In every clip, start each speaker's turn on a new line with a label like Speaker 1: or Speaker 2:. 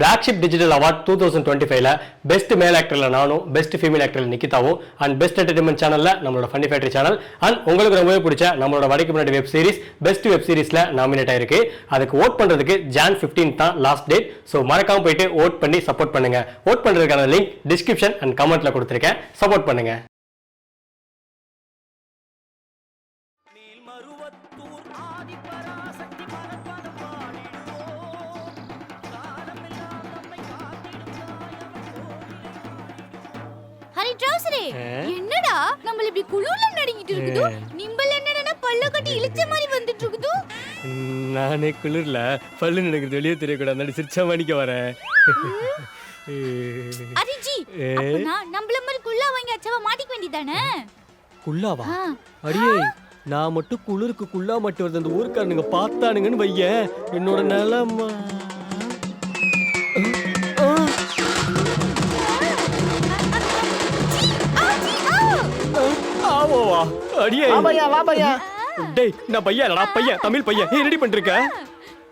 Speaker 1: Black sheep digital award two thousand twenty ஃபைவ்ல best male ஆக்டர்ல நானும் பெஸ்ட் ஃபீமேல் ஆக்டர் நிக்கிதாவும் அண்ட் பெஸ்ட் என்டர்டைன்மெண்ட் சேனல்ல நம்மளோட ஃபன்னி ஃபேக்டரி சேனல் அண்ட் உங்களுக்கு ரொம்பவே பிடிச்ச நம்மளோட வடைக்கு முன்னாடி வெப் சீரிஸ் பெஸ்ட் வெப் சீரிஸ்ல நாமினேட் ஆயிருக்கு. அதுக்கு ஓட் பண்றதுக்கு ஜான் 15 தான் லாஸ்ட் டேட் ஸோ மறக்காம போயிட்டு ஓட் பண்ணி சப்போர்ட் பண்ணுங்க. ஓட் பண்றதுக்கான லிங்க் டிஸ்கிரிப்ஷன் அண்ட் கமெண்ட்ல கொடுத்துருக்கேன். சப்போர்ட் பண்ணுங்க.
Speaker 2: ட்ரௌசரே என்னடா? நம்மள இப்படி குளூர்ல நடுங்கிட்டு இருக்குது? நிம்பல் என்னடா பல்ல கட்டி இழுச்ச மாதிரி வந்துட்டு இருக்குது?
Speaker 1: நானே குளிர்ல பல்லு நடக்கிறது வெளியே தெரியக்கூடாது. சிரிச்சா மணிக்க வரேன்.
Speaker 2: அரிஜி நம்மள மாதிரி குள்ளா வாங்கி அச்சவா மாட்டிக்க வேண்டியதானே?
Speaker 1: குள்ளாவா. அடியே நான் மட்டும் குளிருக்கு குள்ளா மட்டும் வருது. அந்த ஊருக்காரனுங்க பார்த்தானுங்கன்னு வையேன். என்னோட நிலமா. ஆவோவா அடியே.
Speaker 3: வா பையா வா பையா.
Speaker 1: டேய் நான் பையன் இல்லடா பையன் தமிழ் பையன் ஏய் ரெடி பண்ணிருக்க?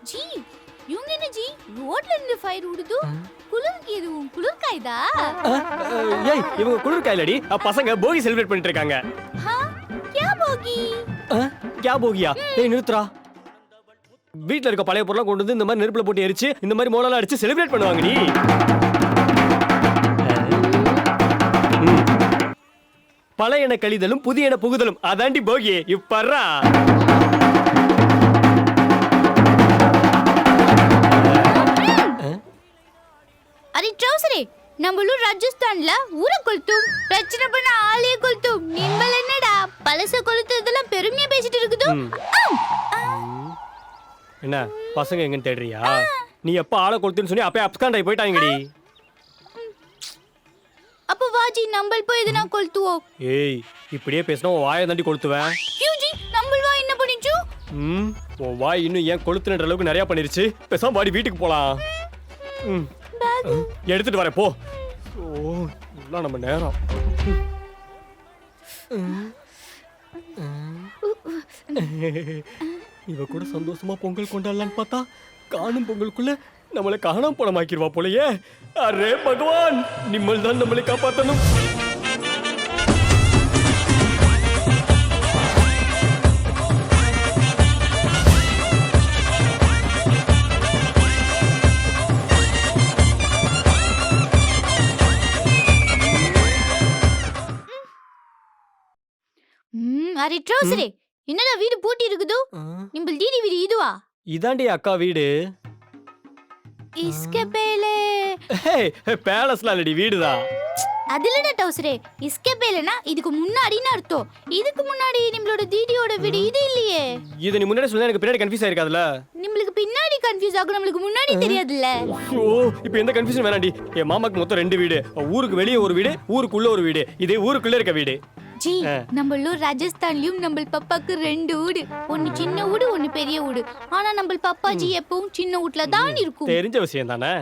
Speaker 2: ஜி இவங்க என்ன ஜி? ரோட்ல இருந்து ஃபயர் விடுது குளிருக்கு எதுவும் குளிர் காயுதா
Speaker 1: ஏய் இவங்க குளிர் காயிலடி பசங்க போகி செலிப்ரேட் பண்ணிட்டு இருக்காங்க.
Speaker 2: ஹா கே போகி?
Speaker 1: கே போகியா? ஏய் நிறுத்துறா வீட்ல இருக்க பழைய பொருளாம் கொண்டு வந்து இந்த மாதிரி நெருப்புல போட்டு எரிச்சு இந்த மாதிரி மோளலாம் அடிச்சு செலிப்ரேட் பண்ணுவாங்கடி. பழையன கழிதலும் புதியன புகுதலும். அதாண்டி போகி இப்பறா.
Speaker 2: அரி ட்ரௌசரே நம்மளும் ராஜஸ்தான்ல ஊரை கொளுத்தும். பிரச்சனை பண்ண ஆளையே கொளுத்தும். நிம்பல் என்னடா? பழச கொளுத்துறதெல்லாம் பெருமையா பேசிட்டு இருக்குது.
Speaker 1: என்ன பசங்க எங்கன்னு தேடுறியா? நீ எப்ப ஆளை கொடுத்துன்னு சொல்லி அப்பயே அப்ஸ்காண்ட் ஆகி போயிட்டாங்கடி.
Speaker 2: அப்ப வாஜி நம்பல் போய் எதுனா கொளுத்துவோம்.
Speaker 1: ஏய் இப்படியே பேசினா உன் வாயை தாண்டி கொளுத்துவேன்.
Speaker 2: கியூஜி நம்பல் வா என்ன பண்ணிச்சு?
Speaker 1: ம் உன் வாய் இன்னும் ஏன் கொளுத்துன்ற அளவுக்கு நிறைய பண்ணிருச்சு. பேசாம வாடி வீட்டுக்கு போலாம். ம். எடுத்துட்டு வரேன் போ. ஓ எல்லாம் நம்ம நேரம். இவ கூட சந்தோஷமா பொங்கல் கொண்டாடலான்னு பார்த்தா காணும் பொங்கலுக்குள்ள நம்மளை காணாம பணமாக்கிடுவா போலயே. அரே பகவான் நிம்மல் தான் நம்மளை காப்பாத்தணும்.
Speaker 2: ம் அரி ட்ரௌசரே. என்னடா வீடு பூட்டி இருக்குது? நிம்பல் தீடி வீடு இதுவா?
Speaker 1: இதாண்டி அக்கா வீடு.
Speaker 2: இஸ்கே பேலே.
Speaker 1: பேலஸ்லாம் இல்லடி வீடுதான்
Speaker 2: அதுலடா டவுசரே. இஸ்கே பேலேனா இதுக்கு முன்னாடின்னு அர்த்தம். இதுக்கு முன்னாடி நம்மளோட தீடியோட வீடு இது இல்லையே.
Speaker 1: இதை நீ முன்னாடி சொல்லி எனக்கு பின்னாடி கன்ஃபியூஸ் ஆயிருக்காதுல்ல?
Speaker 2: நம்மளுக்கு பின்னாடி கன்ஃபியூஸ் ஆகும் நம்மளுக்கு முன்னாடி தெரியாதுல்ல.
Speaker 1: ஓ இப்போ எந்த கன்ஃபியூஷன் வேணாண்டி என் மாமாக்கு மொத்தம் ரெண்டு வீடு. ஊருக்கு வெளியே ஒரு வீடு ஊருக்குள்ள ஒரு வீடு. இதே ஊருக்குள்ள இருக்க வீடு.
Speaker 2: ஜி
Speaker 1: ஆ.
Speaker 2: நம்மளும் ராஜஸ்தான்லயும் நம்ம பாப்பாக்கு ரெண்டு வீடு ஒன்னு சின்ன வீடு ஒன்னு பெரிய வீடு ஆனா நம்ம பாப்பாஜி எப்பவும் சின்ன வீட்ல தான் இருக்கும்.
Speaker 1: தெரிஞ்ச விஷயம் தானே?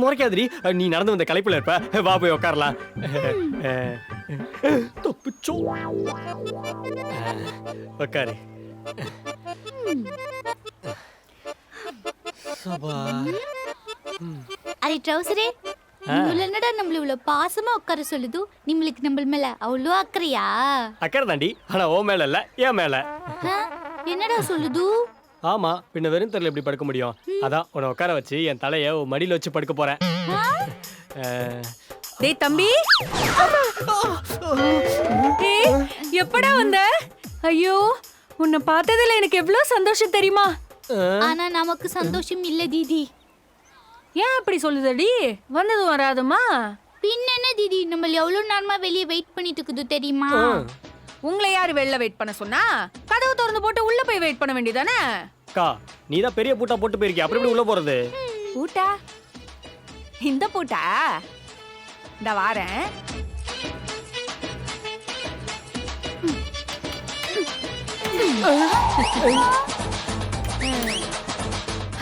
Speaker 1: முறைக்காதடி. நீ நடந்து வந்த கலைப்புல இருப்ப. வா போய் உட்காரலாம் தப்பிச்சோ. உட்காரு சபா.
Speaker 2: அரே ட்ரௌசரே என்னடா நம்மள இவ்வளவு பாசமா உட்கார சொல்லுது? நம்மளுக்கு நம்ம மேல அவ்வளோ அக்கறையா?
Speaker 1: அக்கறை தாண்டி. ஆனா ஓ மேல இல்ல ஏன் மேல?
Speaker 2: என்னடா சொல்லுது?
Speaker 1: ஆமா பின்ன வெறும் தெரியல எப்படி படுக்க முடியும்? அதான் உன்னை உட்கார வச்சு என் தலைய உன் மடியில வச்சு படுக்க போறேன்.
Speaker 4: டேய் தம்பி. ஏய் எப்படா வந்த? ஐயோ உன்னை பார்த்ததுல எனக்கு எவ்வளவு சந்தோஷம் தெரியுமா?
Speaker 2: ஆனா நமக்கு சந்தோஷம் இல்ல தீதி.
Speaker 4: ஏன் அப்படி சொல்லுதடி வந்ததும் வராதுமா?
Speaker 2: பின்ன என்ன தீதி? நம்ம எவ்வளவு நேரமா வெளியே வெயிட் பண்ணிட்டு இருக்குது தெரியுமா?
Speaker 4: உங்களை யாரு வெளில வெயிட் பண்ண சொன்னா? கதவு திறந்து போட்டு உள்ள போய் வெயிட் பண்ண வேண்டியதானே?
Speaker 1: அக்கா நீ தான் பெரிய பூட்டா போட்டு போயிருக்கிய? அப்புறம் எப்படி உள்ள போறது?
Speaker 4: பூட்டா? இந்த பூட்டா? இந்த வாரேன்.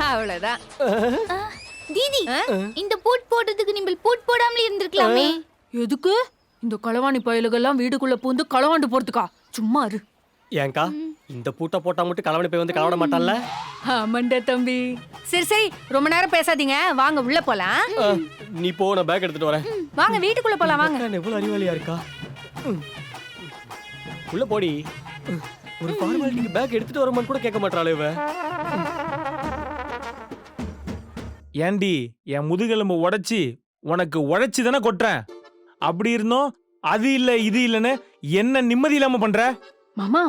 Speaker 4: அவ்வளவுதான்.
Speaker 2: ஆ, தீதி இந்த பூட் போடுறதுக்கு நீங்கள் பூட் போடாமலே இருந்திருக்கலாமே.
Speaker 4: எதுக்கு? இந்த களவாணி பயலுகெல்லாம் வீடுக்குள்ள பூந்து களவாண்டு போறதுக்கா? சும்மா இரு.
Speaker 1: ஏன்க்கா இந்த பூட்டை போட்டா மட்டும் கலவணி போய் வந்து கலவட மாட்டான்ல?
Speaker 4: ஆமாண்டா தம்பி. சரி சரி ரொம்ப நேரம் பேசாதீங்க. வாங்க உள்ள போலாம்.
Speaker 1: நீ போ நான் பேக் எடுத்துட்டு வரேன்.
Speaker 4: வாங்க வீட்டுக்குள்ள போலாம் வாங்க.
Speaker 1: எவ்வளவு அறிவாளியா இருக்கா. உள்ள போடி. ஒரு ஃபார்மாலிட்டிக்கு பேக் எடுத்துட்டு வரமான்னு கூட கேட்க மாட்டாளே இவ.
Speaker 3: ஏண்டி என் முதுகெலும்பு உடைச்சி உனக்கு உழைச்சி தானே கொட்டுறேன் அப்படி இருந்தோம் அது இல்ல இது இல்லைன்னு என்ன நிம்மதி இல்லாம பண்ற
Speaker 4: மாமா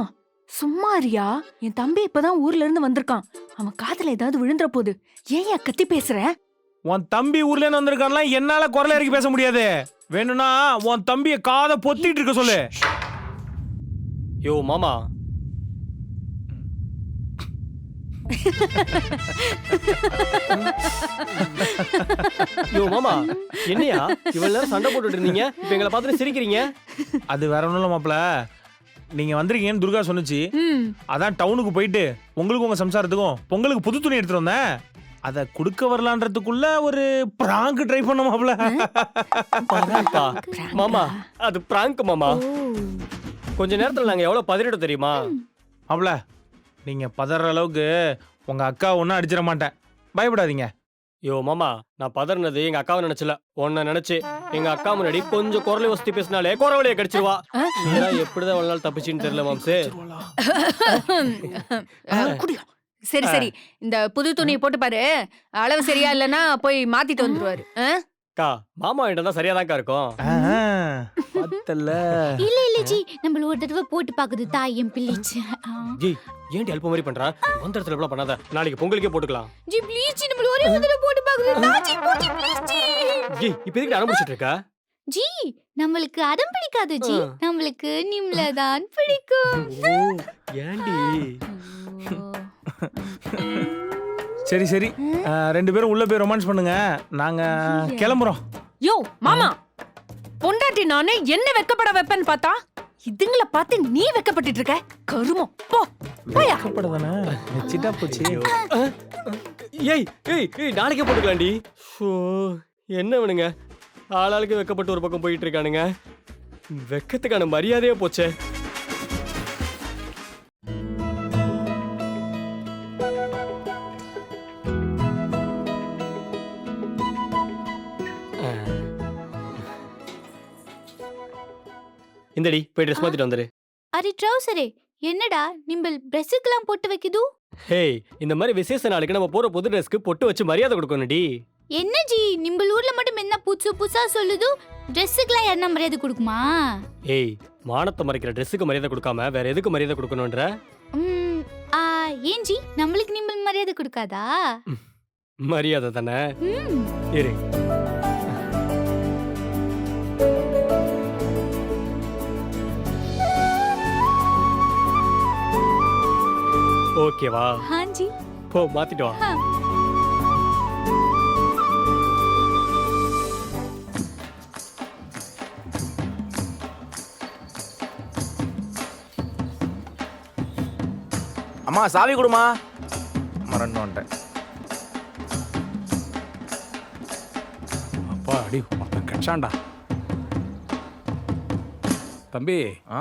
Speaker 4: சும்மா இருயா என் தம்பி இப்பதான் ஊர்ல இருந்து வந்திருக்கான் அவன் காதுல ஏதாவது விழுந்துற போகுது ஏன் ஏன் கத்தி பேசுற
Speaker 3: உன் தம்பி ஊர்ல இருந்து வந்திருக்கான்லாம் என்னால குரல இறக்கி பேச முடியாது வேணும்னா உன் தம்பிய காதை பொத்திட்டு இருக்க சொல்லு
Speaker 1: யோ மாமா யோ மாமா என்னையா? இவ்வளவு நேரம் சண்டை போட்டுட்டு இருந்தீங்க. இப்ப எங்களை பார்த்துட்டு சிரிக்கிறீங்க?
Speaker 3: அது வேற ஒண்ணும் இல்ல மாப்ள நீங்க வந்திருக்கீங்கன்னு துர்கா சொன்னுச்சு.
Speaker 4: ம்.
Speaker 3: அதான் டவுனுக்கு போயிட்டு உங்களுக்கு உங்க சம்சாரத்துக்கும் பொங்கலுக்கு புது துணி எடுத்துட்டு வந்தேன். அதை கொடுக்க வரலான்றதுக்குள்ள ஒரு பிராங்க் ட்ரை பண்ண
Speaker 1: பிராங்கா மாமா அது பிராங்க் மாமா. கொஞ்ச நேரத்துல நாங்க எவ்வளவு பதறிட்டோம் தெரியுமா?
Speaker 3: மாப்ள நீங்க பதற அளவுக்கு உங்க அக்கா ஒன்றும் அடிச்சிட மாட்டேன். பயப்படாதீங்க.
Speaker 1: யோ மாமா நான் பதறினது எங்க அக்காவை நினைச்சல. உன்னை நினைச்சு எங்க அக்கா முன்னாடி கொஞ்சம் குரலை வசதி பேசினாலே குறவழியை கடிச்சிருவா. ஏன்னா எப்படிதான் இவ்வளவு நாள் தப்பிச்சுன்னு தெரியல மாம்சே.
Speaker 4: சரி சரி. இந்த புது துணியை போட்டு பாரு. அளவு சரியா இல்லைன்னா போய் மாத்திட்டு வந்துருவாரு?
Speaker 1: அக்கா மாமா கிட்ட தான் சரியாதான்க்கா இருக்கும்.
Speaker 3: பத்தல.
Speaker 2: இல்ல இல்ல ஜி. நம்மள ஒரு தடவை போட்டு பாக்குது தாயம் பிள்ளைச்சு.
Speaker 1: ஏய் ஏன்டி அல்ப மாதிரி பண்றா? வந்த இடத்துல எவ்வளவு பண்ணாத. நாளைக்கு பொங்கலுக்கே போட்டுக்கலாம்.
Speaker 2: ஜி ப்ளீஸ் ஜி நம்மள ஒரே ஒரு தடவை போட்டு பாக்குது. ஜி போட்டு ப்ளீஸ் ஜி.
Speaker 1: ஏய் இப்ப எதுக்கு அனுப்பிச்சிட்டு இருக்க?
Speaker 2: ஜி நம்மளுக்கு அடம் பிடிக்காது ஜி. நம்மளுக்கு நிம்ல தான் பிடிக்கும்
Speaker 1: ஏன்டி?
Speaker 3: சரி சரி. ரெண்டு பேரும் உள்ள போய் ரொமான்ஸ் பண்ணுங்க. நாங்க கிளம்புறோம்.
Speaker 4: யோ மாமா. பொண்டாட்டி நானே என்ன வெக்கப்பட வைப்பேன்னு பார்த்தா? இதுங்கள பார்த்து நீ வெக்கப்பட்டுட்டு இருக்க கருமம். போ. போயா
Speaker 3: கப்படதானே வச்சிட்டா போச்சு.
Speaker 1: ஏய் ஏய் ஏய் நாளைக்கே போட்டுக்கலாம்டி. ஷோ என்ன வேணுங்க ஆளாளுக்கு வெக்கப்பட்டு ஒரு பக்கம் போயிட்டு இருக்கானுங்க. வெக்கத்துக்கான மரியாதையே போச்சே. இந்தடி போய் ட்ரெஸ் மாத்திட்டு வந்துரு.
Speaker 2: அரி ட்ரௌசரே என்னடா நிம்பல் பிரஸுக்கெல்லாம் போட்டு வைக்குது?
Speaker 1: ஹேய் இந்த மாதிரி விசேஷ நாளுக்கு நம்ம போற புது ட்ரெஸ்க்கு பொட்டு வச்சு மரியாதை கொடுக்கணும்டி.
Speaker 2: என்ன ஜி நிம்பல் ஊர்ல மட்டும் என்ன புதுசு புதுசா சொல்லுது? ட்ரெஸ்ஸுக்கெல்லாம் என்ன மரியாதை கொடுக்குமா?
Speaker 1: ஏய் மானத்தை மறைக்கிற ட்ரெஸ்ஸுக்கு மரியாதை கொடுக்காம வேற எதுக்கு மரியாதை கொடுக்கணும்ன்ற
Speaker 2: ம், ஆ, ஏன் ஜி நம்மளுக்கு நிம்பல் மரியாதை கொடுக்காதா?
Speaker 1: மரியாதை தானே?
Speaker 2: ம்.
Speaker 1: இரு. ஓகேவா?
Speaker 2: ஹாஞ்சி
Speaker 1: போ மாத்திட்டு வா.
Speaker 5: அம்மா சாவி கொடுமா. மறந்து வந்துட்டேன்
Speaker 6: அப்பா அடி மொத்தம் கட்சாண்டா தம்பி
Speaker 5: ஆ?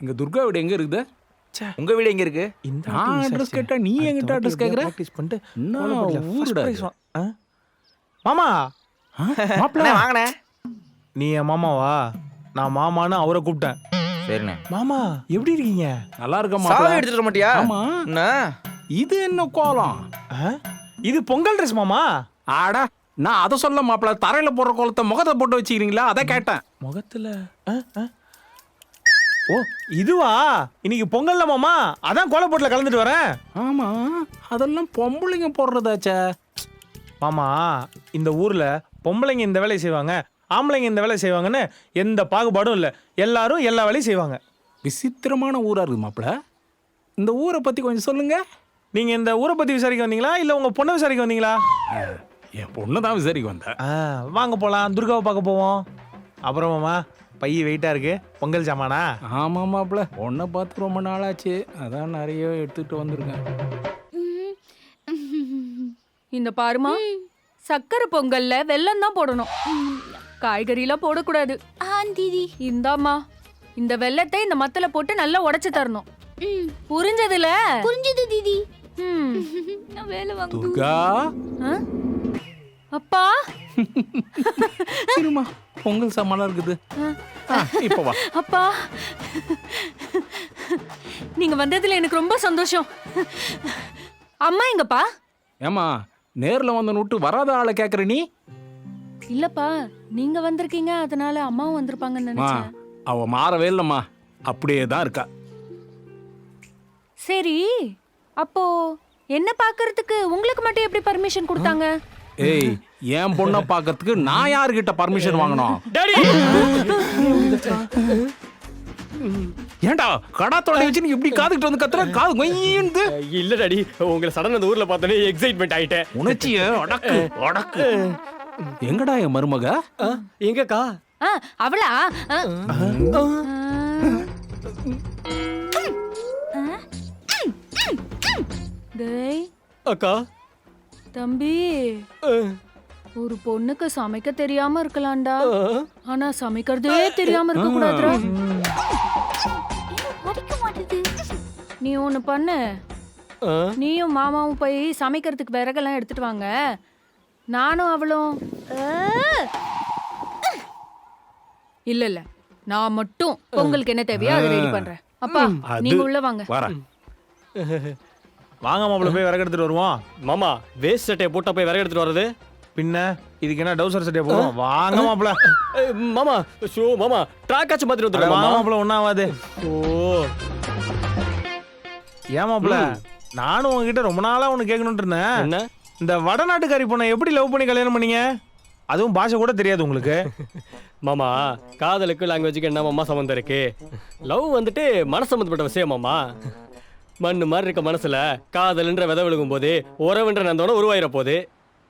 Speaker 6: இங்க துர்கா வீடு எங்க இருக்குது?
Speaker 5: உங்க வீடு எங்க இருக்கு?
Speaker 3: இந்த
Speaker 6: நான்
Speaker 3: விசாரிச்சேன்.
Speaker 6: கேட்டா நீ என்கிட்ட
Speaker 3: எப்படியா
Speaker 6: கேக்குற?
Speaker 3: practice பண்ணிட்டு
Speaker 6: ஊருடா?
Speaker 3: மாமா!
Speaker 6: மாப்பிள்ள
Speaker 5: வாங்கண்ணே.
Speaker 3: நீ என் மாமாவா? நான் மாமான்னு அவரை கூப்பிட்டேன்.
Speaker 5: சரிண்ணே.
Speaker 3: மாமா எப்படி இருக்கீங்க?
Speaker 6: நல்லா இருக்க
Speaker 5: சாவி
Speaker 6: மாப்பிள்ள
Speaker 5: எடுத்துட்டு வர மாட்டியா?
Speaker 6: ஆமா.
Speaker 5: என்ன?
Speaker 6: இது என்ன கோலம்?
Speaker 3: ஆ? இது பொங்கல் ட்ரெஸ் மாமா?
Speaker 6: ஆடா நான் அதை சொல்ல மாப்பிள்ள தரையில போடுற கோலத்தை முகத்தை போட்டு வச்சுக்கிறீங்களா? அதை கேட்டேன்.
Speaker 3: முகத்துல. ஓ இதுவா? இன்னைக்கு பொங்கல்ல மாமா அதான் கோலப்போட்டில் கலந்துட்டு வரேன்.
Speaker 6: ஆமா அதெல்லாம் பொம்பளைங்க போடுறதாச்சே.
Speaker 3: மாமா இந்த ஊர்ல பொம்பளைங்க இந்த வேலையை செய்வாங்க ஆம்பளைங்க இந்த வேலையை செய்வாங்கன்னு எந்த பாகுபாடும் இல்லை. எல்லாரும் எல்லா வேலையும் செய்வாங்க.
Speaker 6: விசித்திரமான ஊரா இருக்கு மாப்பிள்ள இந்த ஊரை பத்தி கொஞ்சம் சொல்லுங்க.
Speaker 3: நீங்க இந்த ஊரை பத்தி விசாரிக்க வந்தீங்களா? இல்ல உங்க பொண்ணை விசாரிக்க வந்தீங்களா?
Speaker 6: என் பொண்ணு தான் விசாரிக்க வந்தேன்.
Speaker 3: ஆ, வாங்க போலாம் துர்காவை பார்க்க போவோம். அப்புறம் மாமா பைய வெயிட்டா இருக்கு. பொங்கல் சாமானா
Speaker 6: ஆமா மாப்பிள்ள பொண்ணை பார்த்து ரொம்ப நாளாச்சு. அதான் நிறைய எடுத்துட்டு வந்திருக்கேன்.
Speaker 4: இந்த பாருமா சக்கரை பொங்கல்ல வெல்லம் தான் போடணும். காய்கறிலாம் போடக்கூடாது.
Speaker 2: தீதி.
Speaker 4: இந்தாம்மா இந்த வெல்லத்தை இந்த மத்தல போட்டு நல்லா உடைச்சு தரணும். புரிஞ்சதுல?
Speaker 2: புரிஞ்சது தீதி. வேலை வாங்க
Speaker 6: துர்கா?
Speaker 4: ஆ? அப்பா?
Speaker 6: இருமா பொங்கல் சாமான் இருக்குது. இப்ப வா.
Speaker 4: அப்பா. நீங்க வந்ததுல எனக்கு ரொம்ப சந்தோஷம். அம்மா எங்கப்பா?
Speaker 6: ஏமா நேர்ல வந்த விட்டு வராத ஆளை கேக்குற நீ?
Speaker 4: இல்லப்பா நீங்க வந்திருக்கீங்க அதனால அம்மாவும் வந்திருப்பாங்கன்னு நினைச்சேன்.
Speaker 6: அவ மாறவே இல்லம்மா. அப்படியே தான் இருக்கா.
Speaker 4: சரி அப்போ என்ன பார்க்கறதுக்கு உங்களுக்கு மட்டும் எப்படி பர்மிஷன் கொடுத்தாங்க?
Speaker 6: ஏய் என் பொண்ணை பார்க்கறதுக்கு நான் யாருகிட்ட பர்மிஷன் வாங்கணும்?
Speaker 1: டாடி!
Speaker 6: ஏன்டா கடா தொலை வச்சு நீ இப்படி காதுகிட்டு வந்து கத்துற? காது கொய்யின்னு
Speaker 1: இல்ல டாடி உங்களை சடன் அந்த ஊர்ல பார்த்தோன்னே எக்ஸைட்மெண்ட் ஆயிட்டேன்.
Speaker 6: உணர்ச்சிய அடக்கு அடக்கு. எங்கடா என் மருமக?
Speaker 1: ஆ, எங்கக்கா?
Speaker 4: ஆ, அவளா?
Speaker 1: அக்கா.
Speaker 4: தம்பி. ஒரு பொண்ணுக்கு சமைக்க தெரியாம இருக்கலாம்டா. ஆனா சமைக்கிறதே தெரியாம இருக்க கூடாதுடா. நீ ஒண்ணு பண்ணு. நீயும் மாமாவும் போய் சமைக்கிறதுக்கு விறகெல்லாம் எடுத்துட்டு வாங்க. நானும் அவளும். இல்ல இல்ல. நான் மட்டும் பொங்கலுக்கு என்ன தேவையோ அதை ரெடி பண்றேன். அப்பா நீங்க உள்ள வாங்க.
Speaker 6: வர
Speaker 3: வாங்க மாப்பிள்ள போய் விறகு எடுத்துட்டு வருவோம்.
Speaker 1: மாமா வேஸ்ட் சட்டையை போட்டா போய் விறகு எடுத்துட்டு வர்றது?
Speaker 3: பின்ன இதுக்கு என்ன டவுசர் சட்டையை போடுவோம்? வாங்க
Speaker 1: ஏய், மாமா ஷோ மாமா ட்ராக் ஆச்சு வந்துடுங்க
Speaker 3: வாங்க
Speaker 1: மாமா.
Speaker 3: மாப்பிள்ள ஒன்னாவாது
Speaker 1: ஓ.
Speaker 3: ஏன் மாப்பிள்ள நானும் உங்ககிட்ட ரொம்ப நாளா ஒண்ணு கேட்கணும்னு இருந்தேன்.
Speaker 1: என்ன?
Speaker 3: இந்த வடநாட்டுக்காரி பொண்ணை எப்படி லவ் பண்ணி கல்யாணம் பண்ணீங்க? அதுவும் பாஷை கூட தெரியாது உங்களுக்கு.
Speaker 1: மாமா காதலுக்கு லாங்குவேஜுக்கு என்ன மாமா சம்மந்தம் இருக்கு? லவ் வந்துட்டு மனசு சம்மந்தப்பட்ட விஷயம் மாமா. மண்ணு மாதிரி இருக்க மனசுல காதல்ன்ற விதை விழுகும் போது உறவுன்ற நந்தோட உருவாயிர போகுது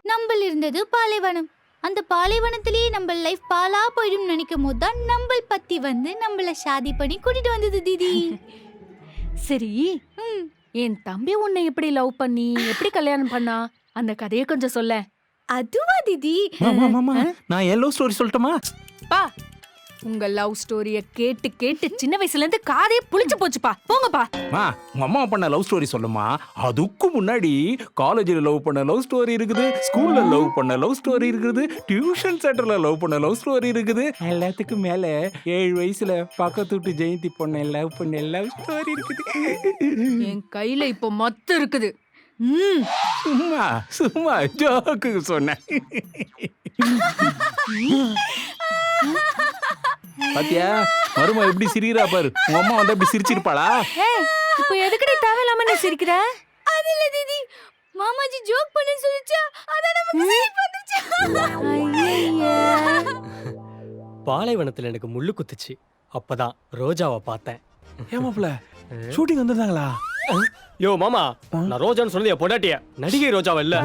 Speaker 2: நம்பல் இருந்தது பாலைவனம். அந்த பாலைவனத்திலேயே நம்ம லைஃப் பாலா போயிடும் நினைக்கும் போது தான் நம்பல் பத்தி வந்து நம்மள ஷாதி பண்ணி கூட்டிட்டு வந்தது தீதி.
Speaker 4: சரி. என் தம்பி உன்னை எப்படி லவ் பண்ணி எப்படி கல்யாணம் பண்ணா? அந்த கதையை கொஞ்சம் சொல்ல
Speaker 2: அதுவா தீதி?
Speaker 6: நான் எல்லோ ஸ்டோரி சொல்லட்டுமா?
Speaker 4: பா. உங்க லவ் ஸ்டோரிய கேட்டு கேட்டு சின்ன வயசுல இருந்து காதே புளிச்சு போச்சுப்பா. போங்கப்பா.
Speaker 6: மா உங்க அம்மா பண்ண லவ் ஸ்டோரி சொல்லுமா? அதுக்கு முன்னாடி காலேஜில் லவ் பண்ண லவ் ஸ்டோரி இருக்குது ஸ்கூல்ல லவ் பண்ண லவ் ஸ்டோரி இருக்குது டியூஷன் சென்டர்ல லவ் பண்ண லவ் ஸ்டோரி இருக்குது. எல்லாத்துக்கும் மேல ஏழு வயசுல பக்கத்து வீட்டு ஜெயந்தி பொண்ணை லவ் பண்ண லவ் ஸ்டோரி இருக்குது.
Speaker 4: என் கையில இப்போ மத்து இருக்குது.
Speaker 6: சும்மா சும்மா ஜோக்கு சொன்னேன். பாத்தியா? மருமா எப்படி சிரிக்கிறா பாரு. உங்க அம்மா வந்து எப்படி சிரிச்சிருப்பாளா?
Speaker 4: ஏய் இப்போ எதுக்குடி தேவையில்லாம நீ சிரிக்கிற?
Speaker 2: அது இல்ல தீதி மாமாஜி ஜோக் பண்ண சொல்லிச்சா அதான் நமக்கு சிரிப்பு வந்துச்சு.
Speaker 1: பாலைவனத்துல எனக்கு முள்ளு குத்துச்சு. அப்பதான் ரோஜாவை பார்த்தேன்.
Speaker 3: ஏன் மாப்பிள்ள ஷூட்டிங் வந்திருந்தாங்களா?
Speaker 1: யோ மாமா நான் ரோஜான்னு சொன்னது என் பொண்டாட்டிய. நடிகை ரோஜாவா இல்ல?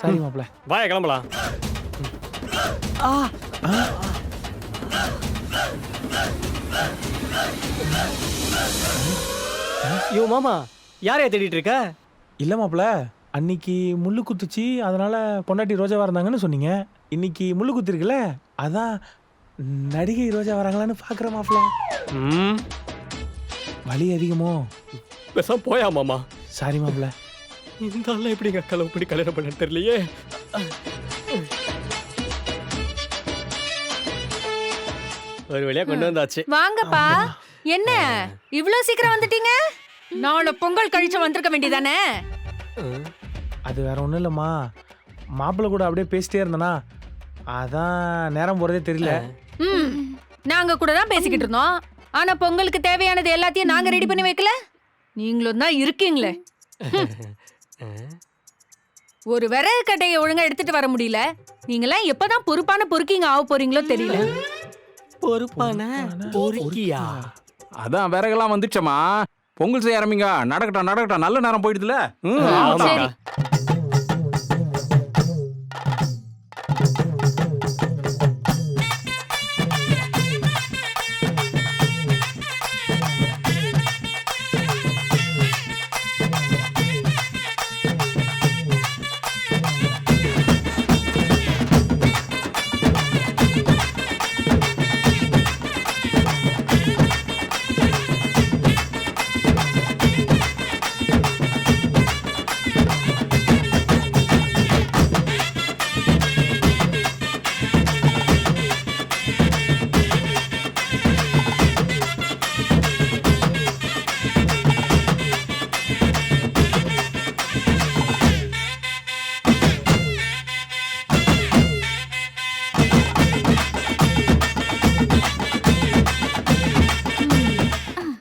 Speaker 3: சரி மாப்பிள்ள
Speaker 1: வாய கிளம்பலாம். யோ மாமா யாரையா தேடிட்டு இருக்க?
Speaker 3: இல்ல மாப்பிள்ள. அன்னைக்கு முள்ளு குத்துச்சு அதனால பொண்டாட்டி ரோஜாவா இருந்தாங்கன்னு சொன்னீங்க. இன்னைக்கு முள்ளு குத்திருக்குல்ல அதான் நடிகை ரோஜா வராங்களான்னு பாக்குற மாப்பிள்ள.
Speaker 1: ம்.
Speaker 3: வலி அதிகமோ?
Speaker 1: பேசாம போயா மாமா.
Speaker 3: சாரி மாப்பிள்ள.
Speaker 1: இந்த ஆள்லாம் எப்படி எங்க அக்கா லவ் பண்ணி கல்யாணம் பண்ண தெரியலையே? ஒரு வழியா கொண்டு வந்தாச்சு.
Speaker 4: வாங்கப்பா. என்ன? இவ்ளோ சீக்கிரம் வந்துட்டீங்க? நாளை பொங்கல் கழிச்சு வந்திருக்க வேண்டியதானே?
Speaker 3: அது வேற ஒண்ணும் இல்லம்மா. மாப்பிள்ளை கூட அப்படியே பேசிட்டே இருந்தனா அதான் நேரம் போறதே தெரியல.
Speaker 4: ம் நாங்க கூட தான் பேசிக்கிட்டு இருந்தோம். ஆனா பொங்கலுக்கு தேவையானது எல்லாத்தையும் நாங்க ரெடி பண்ணி வைக்கல. நீங்களும் தான் இருக்கீங்களே. ஒரு விறகு கட்டையை ஒழுங்கா எடுத்துட்டு வர முடியல. நீங்களாம் எப்பதான் பொறுப்பான பொறுக்கிங்க ஆக போறீங்களோ தெரியல.
Speaker 1: பொறுப்பான பொறுக்கியா
Speaker 6: அதான் விறகெல்லாம் வந்துச்சம்மா பொங்கல் செய்ய ஆரம்பிங்க. நடக்கட்டும் நடக்கட்டும். நல்ல நேரம் போயிடுதுல.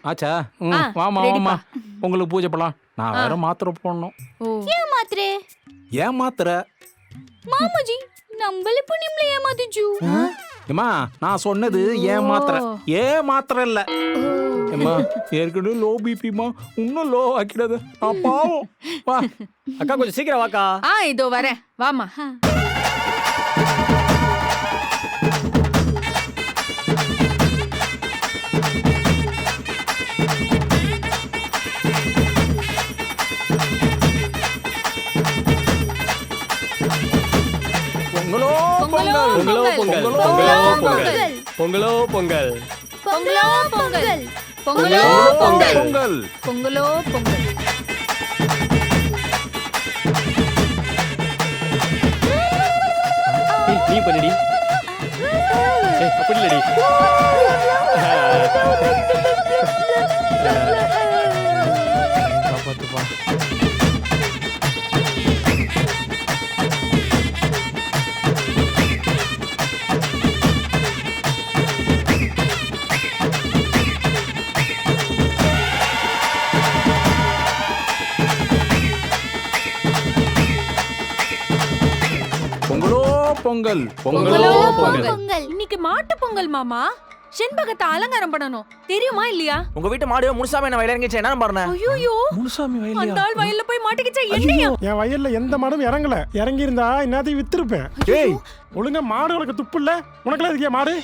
Speaker 6: ஆச்சா? ம்,
Speaker 4: ஆ,
Speaker 6: வாமா. வாமா உங்களுக்கு பூஜை பண்ணலாம். நான் வேற மாத்திரை போடணும்.
Speaker 4: ஓ.
Speaker 2: ஏமாத்துறே
Speaker 6: ஏன் மாத்திரை?
Speaker 2: மாமாஜி நம்மள இப்போ நிம்மள ஏமாத்துச்சு
Speaker 6: ஏம்மா நான் சொன்னது ஏன் மாத்திரை? ஏன் மாத்திரை இல்ல. ஏம்மா ஏற்கனவே லோ பிபிமா இன்னும் லோ ஆக்கிடாத. நான் பாவம். வா.
Speaker 1: அக்கா கொஞ்சம் சீக்கிரம் வாக்கா.
Speaker 4: ஆ இதோ வரேன். வாமா
Speaker 6: பொங்கலோ
Speaker 4: பொங்கலோ
Speaker 6: பொங்கல்.
Speaker 1: பொங்கலோ.
Speaker 4: பொங்கல்.
Speaker 1: பொங்கலோ. பொங்கல் பொங்கலோ பொங்கல்.
Speaker 2: பொங்கலோ. பொங்கல்
Speaker 4: பொங்கலோ. பொங்கல்
Speaker 6: பொங்கல்.
Speaker 4: பொங்கல்
Speaker 1: நீ பண்ணிடி அப்படி இல்லடி.
Speaker 6: பொங்கல்.
Speaker 4: பொங்கலோ
Speaker 1: பொங்கல்.
Speaker 4: பொங்கல். இன்னைக்கு மாட்டு பொங்கல் மாமா. செண்பகத்தை அலங்காரம் பண்ணணும். தெரியுமா இல்லையா?
Speaker 5: உங்க வீட்டு மாடு முனுசாமி என்ன வயல இறங்கிச்சு என்ன பாருங்க
Speaker 4: ஐயோ
Speaker 6: முனுசாமி
Speaker 4: அந்த ஆள் வயல்ல போய் மாட்டிக்கிச்சா? என்னையா?
Speaker 7: என் வயல்ல எந்த மாடும் இறங்கல. இறங்கி இருந்தா இன்னத்தையும் வித்திருப்பேன்.
Speaker 6: ஏய்.
Speaker 7: ஒழுங்கா மாடு உனக்கு துப்பு இல்ல? உனக்குலாம் இருக்கே மாடு?